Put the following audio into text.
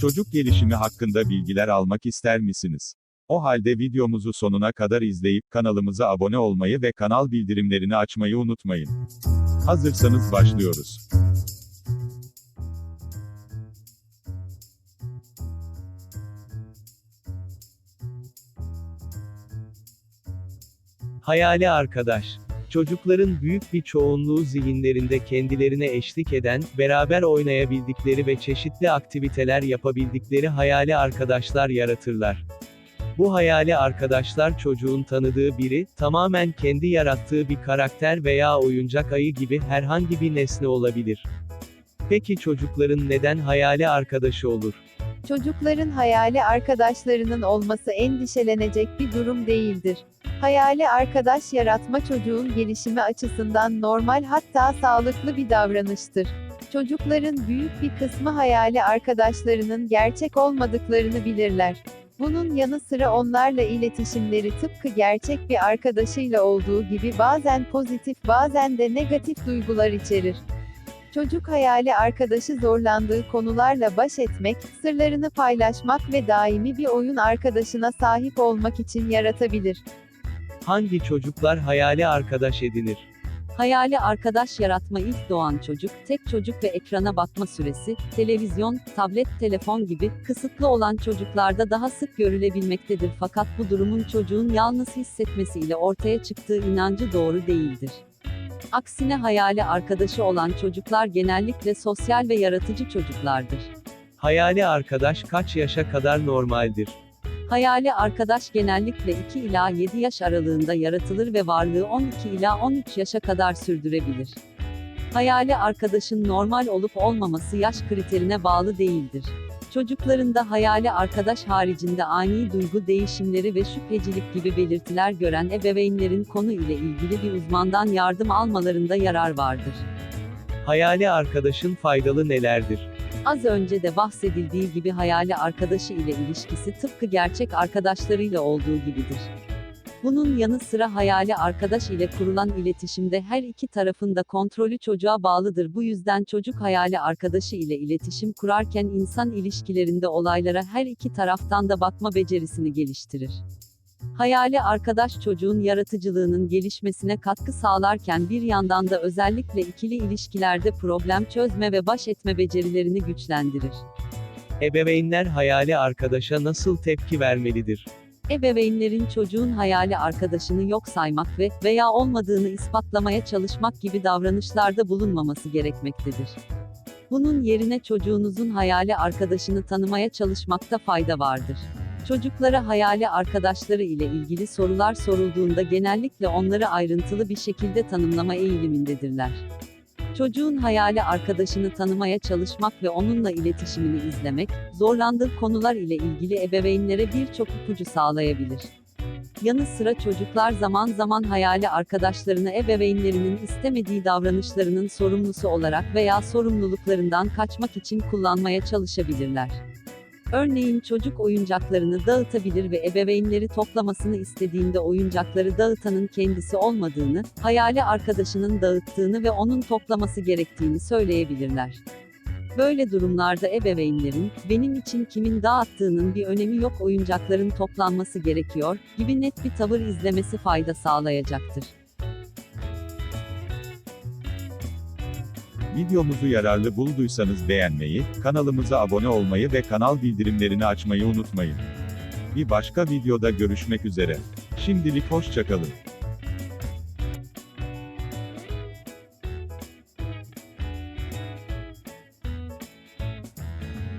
Çocuk gelişimi hakkında bilgiler almak ister misiniz? O halde videomuzu sonuna kadar izleyip kanalımıza abone olmayı ve kanal bildirimlerini açmayı unutmayın. Hazırsanız başlıyoruz. Hayali arkadaş. Çocukların büyük bir çoğunluğu zihinlerinde kendilerine eşlik eden, beraber oynayabildikleri ve çeşitli aktiviteler yapabildikleri hayali arkadaşlar yaratırlar. Bu hayali arkadaşlar çocuğun tanıdığı biri, tamamen kendi yarattığı bir karakter veya oyuncak ayı gibi herhangi bir nesne olabilir. Peki çocukların neden hayali arkadaşı olur? Çocukların hayali arkadaşlarının olması endişelenecek bir durum değildir. Hayali arkadaş yaratma çocuğun gelişimi açısından normal hatta sağlıklı bir davranıştır. Çocukların büyük bir kısmı hayali arkadaşlarının gerçek olmadıklarını bilirler. Bunun yanı sıra onlarla iletişimleri tıpkı gerçek bir arkadaşıyla olduğu gibi bazen pozitif bazen de negatif duygular içerir. Çocuk hayali arkadaşı zorlandığı konularla baş etmek, sırlarını paylaşmak ve daimi bir oyun arkadaşına sahip olmak için yaratabilir. Hangi çocuklar hayali arkadaş edinir? Hayali arkadaş yaratma ilk doğan çocuk, tek çocuk ve ekrana bakma süresi, televizyon, tablet, telefon gibi, kısıtlı olan çocuklarda daha sık görülebilmektedir fakat bu durumun çocuğun yalnız hissetmesiyle ortaya çıktığı inancı doğru değildir. Aksine hayali arkadaşı olan çocuklar genellikle sosyal ve yaratıcı çocuklardır. Hayali arkadaş kaç yaşa kadar normaldir? Hayali arkadaş genellikle 2 ila 7 yaş aralığında yaratılır ve varlığı 12 ila 13 yaşa kadar sürdürebilir. Hayali arkadaşın normal olup olmaması yaş kriterine bağlı değildir. Çocuklarında hayali arkadaş haricinde ani duygu değişimleri ve şüphecilik gibi belirtiler gören ebeveynlerin konu ile ilgili bir uzmandan yardım almalarında yarar vardır. Hayali arkadaşın faydalı nelerdir? Az önce de bahsedildiği gibi hayali arkadaşı ile ilişkisi tıpkı gerçek arkadaşlarıyla olduğu gibidir. Bunun yanı sıra hayali arkadaş ile kurulan iletişimde her iki tarafın da kontrolü çocuğa bağlıdır. Bu yüzden çocuk hayali arkadaşı ile iletişim kurarken insan ilişkilerinde olaylara her iki taraftan da bakma becerisini geliştirir. Hayali arkadaş çocuğun yaratıcılığının gelişmesine katkı sağlarken bir yandan da özellikle ikili ilişkilerde problem çözme ve baş etme becerilerini güçlendirir. Ebeveynler hayali arkadaşa nasıl tepki vermelidir? Ebeveynlerin çocuğun hayali arkadaşını yok saymak ve veya olmadığını ispatlamaya çalışmak gibi davranışlarda bulunmaması gerekmektedir. Bunun yerine çocuğunuzun hayali arkadaşını tanımaya çalışmakta fayda vardır. Çocuklara hayali arkadaşları ile ilgili sorular sorulduğunda genellikle onları ayrıntılı bir şekilde tanımlama eğilimindedirler. Çocuğun hayali arkadaşını tanımaya çalışmak ve onunla iletişimini izlemek, zorlandığı konular ile ilgili ebeveynlere birçok ipucu sağlayabilir. Yanı sıra çocuklar zaman zaman hayali arkadaşlarını ebeveynlerinin istemediği davranışlarının sorumlusu olarak veya sorumluluklarından kaçmak için kullanmaya çalışabilirler. Örneğin çocuk oyuncaklarını dağıtabilir ve ebeveynleri toplamasını istediğinde oyuncakları dağıtanın kendisi olmadığını, hayali arkadaşının dağıttığını ve onun toplaması gerektiğini söyleyebilirler. Böyle durumlarda ebeveynlerin, benim için kimin dağıttığının bir önemi yok oyuncakların toplanması gerekiyor, gibi net bir tavır izlemesi fayda sağlayacaktır. Videomuzu yararlı bulduysanız beğenmeyi, kanalımıza abone olmayı ve kanal bildirimlerini açmayı unutmayın. Bir başka videoda görüşmek üzere. Şimdilik hoşçakalın.